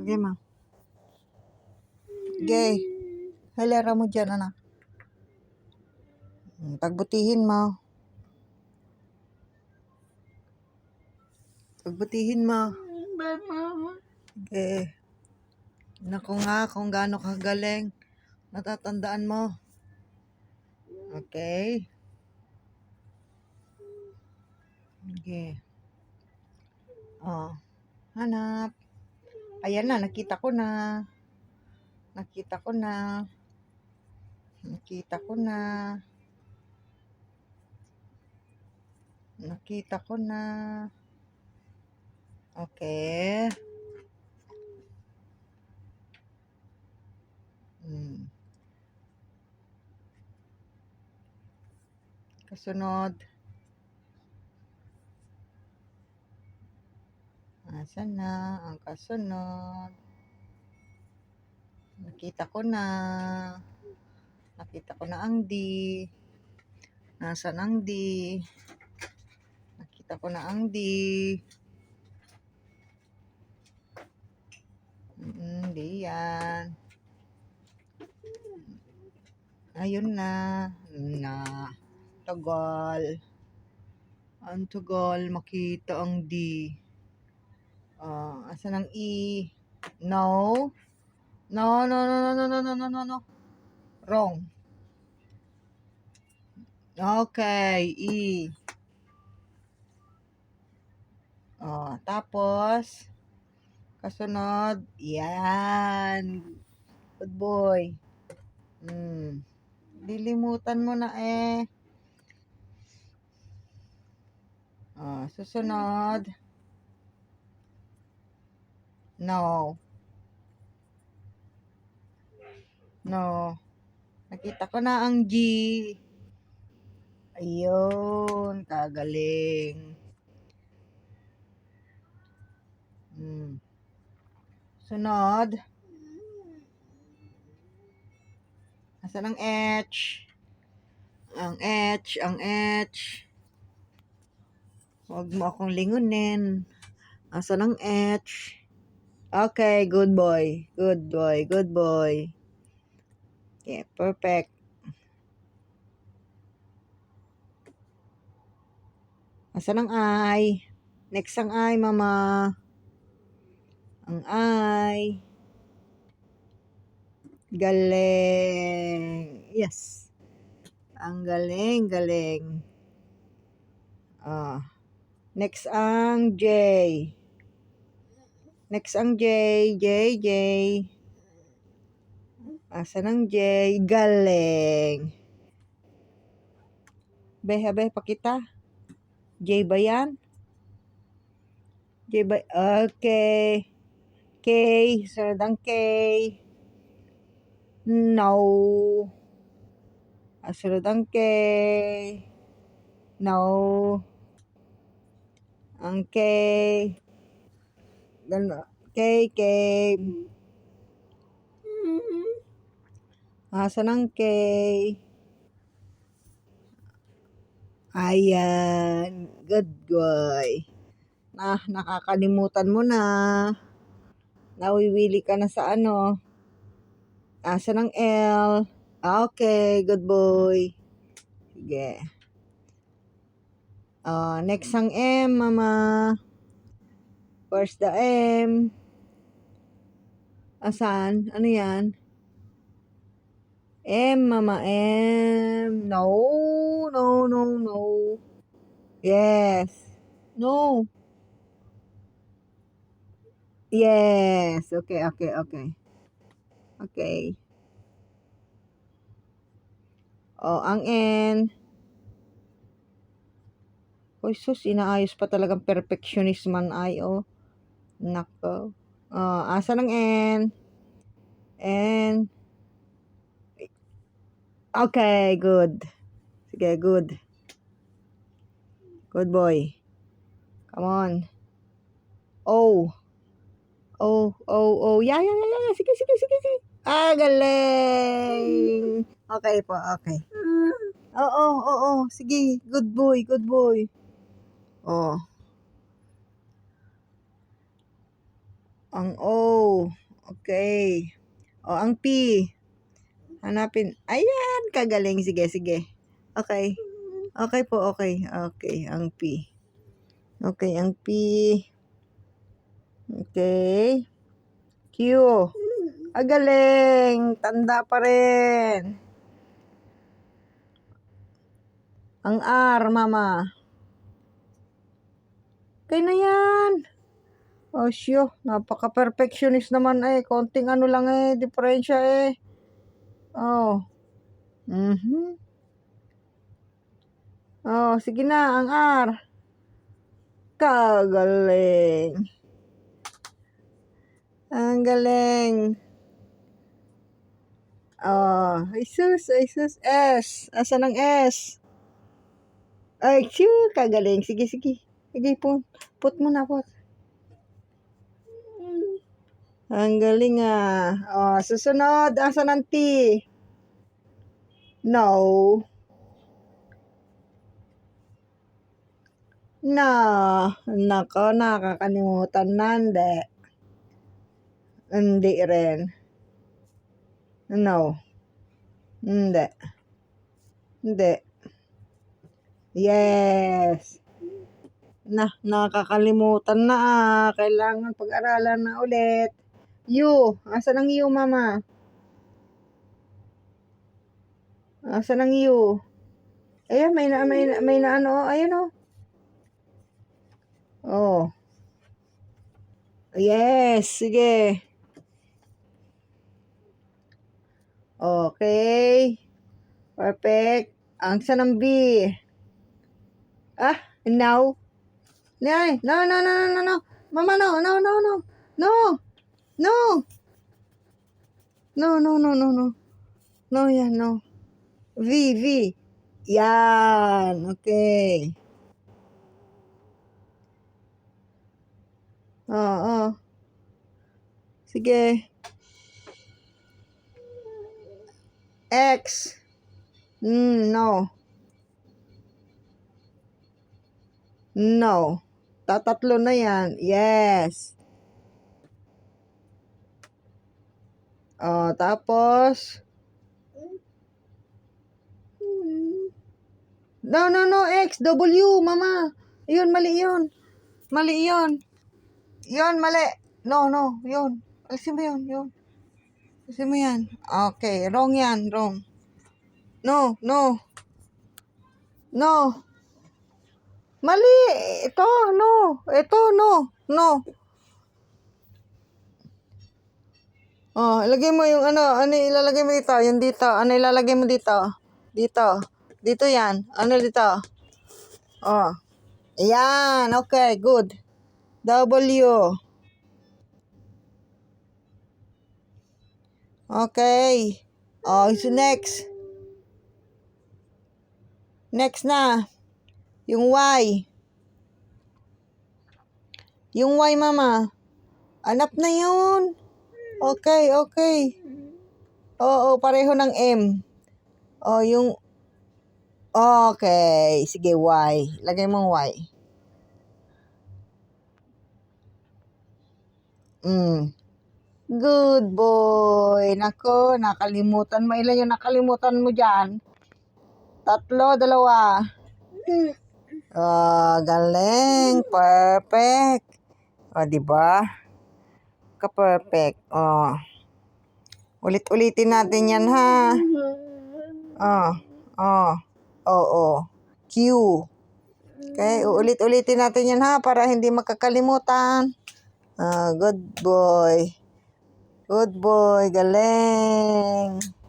Okay, ma. Gay. Halera mo dyan, anak. Hmm, Pagbutihin mo. Pagbutihin mo. Okay. Naku nga, kung gaano kagaling. Natatandaan mo. Okay. Okay. Oh. Hanap. Ayan na, nakita ko na. Nakita ko na. Nakita ko na. Nakita ko na. Okay. Hmm. Kasunod. Asan na ang kasunod? Nakita ko na. Nakita ko na ang D. Nasaan ang D? Nakita ko na ang D. Mm, di yan. Ayun na. Na. Tagal. Ang tagal makita ang D. Ah, asan ang E? No. No, no, no, no, no, no, no, no, no, no. Wrong. Okay, E. Oh, tapos, kasunod, yan. Good boy. Hmm. Lilimutan mo na eh. Oh, susunod. No. No. Nakita ko na ang G. Ayun, kagaling. Hmm. Sunod. Asan ang H? Ang H, ang H. Huwag mo akong lingunin. Asan ang H? Okay, good boy. Good boy, good boy. Okay, perfect. Asan ang I? Next ang I, mama. Ang I. Galing. Yes. Ang galing, galing. Ah. Next ang J. Next ang J. J, J. Asan ang J? Galing. Be, be, pakita. J ba yan? J ba? Okay. K. Sunod ang K. No. Ah, Sunod ang K. No. Ang K. Gano. K, K. Asan ang K? Ayan. Good boy. Na, nakakalimutan mo na. Nawiwili ka na sa ano. Asan ang L? Okay, good boy. Sige. Uh, next ang M, mama. Where's the M? Asan? Ano yan? M, mama, M. No, no, no, no. Yes. No. Yes. Okay, okay, okay. Okay. Oh, ang N. Uy, sus, inaayos pa talagang perfectionist man ay, oh. Nako. Oh, asan ang N? N. Okay, good. Sige, good. Good boy. Come on. Oh. Oh, oh, oh. Yeah, yeah, yeah, yeah. Sige, sige, sige, sige. Ah, galing. Okay po, okay. Oo, oo, oo. Sige, good boy, good boy. Oh. Ang O. Okay. O, ang P. Hanapin. Ayan, kagaling. Sige, sige. Okay. Okay po, okay. Okay, ang P. Okay, ang P. Okay. Q. Ah. Tanda pa rin. Ang R, mama. Okay na yan. Oh, syo. Napaka-perfectionist naman eh. Konting ano lang eh. Diferensya eh. Oh. Mhm. Oh, sige na. Ang R. Kagaling. Ang galing. Oh, Jesus, Jesus, S. Asan ang S? Ay, siyo, kagaling. Sige, sige. Sige, put, put mo na, put. Ang galing ah. Oh, susunod. Asan ang T? No. No. Nako, nakakalimutan na. Hindi. Hindi rin. No. Hindi. Hindi. Yes. Na, nakakalimutan na ah. Kailangan pag-aralan na ulit. U. Asan ang U, mama? Asan ang U? Ayan, may na, may, na- may na ano. Ayan oh. Oh. Yes, sige. Okay. Perfect. Ang sa ng B. Ah, no. No, no, no, no, no, no, no. Mama, no, no, no, no. No. No. No, no, no, no, no. No, yan, no. V, V. Yan. Okay. Oo. Oh, Sige. X. Mm, no. No. Tatatlo na yan. Yes. Oh, tapos. No, no, no. X, W, mama. Yun, mali yun. Mali yun. Yun, mali. No, no, yun. Alisin mo yun, yun. Alisin mo yan. Okay, wrong yan, wrong. No, no. No. Mali. Ito, no. Ito, no. No. Oh, ilagay mo yung ano, ano ilalagay mo dito? Yung dito. Ano ilalagay mo dito? Dito. Dito yan. Ano dito? Oh. Ayan. Okay, good. W. Okay. Oh, is next. Next na. Yung Y. Yung Y, mama. Anap na yun. Okay, okay. Oo, pareho ng M. Oh, yung... Okay. Sige, Y. Lagay mong Y. Mm. Good boy. Nako, nakalimutan mo. Ilan yung nakalimutan mo dyan? Tatlo, dalawa. Oh, galing. Perfect. O, di ba? Ka-perfect. Oh. Ulit-ulitin natin yan, ha? Oh, oh, oh, oh. Q. Okay, uulit-ulitin natin yan, ha? Para hindi makakalimutan. Ah, good boy. Good boy. Galing.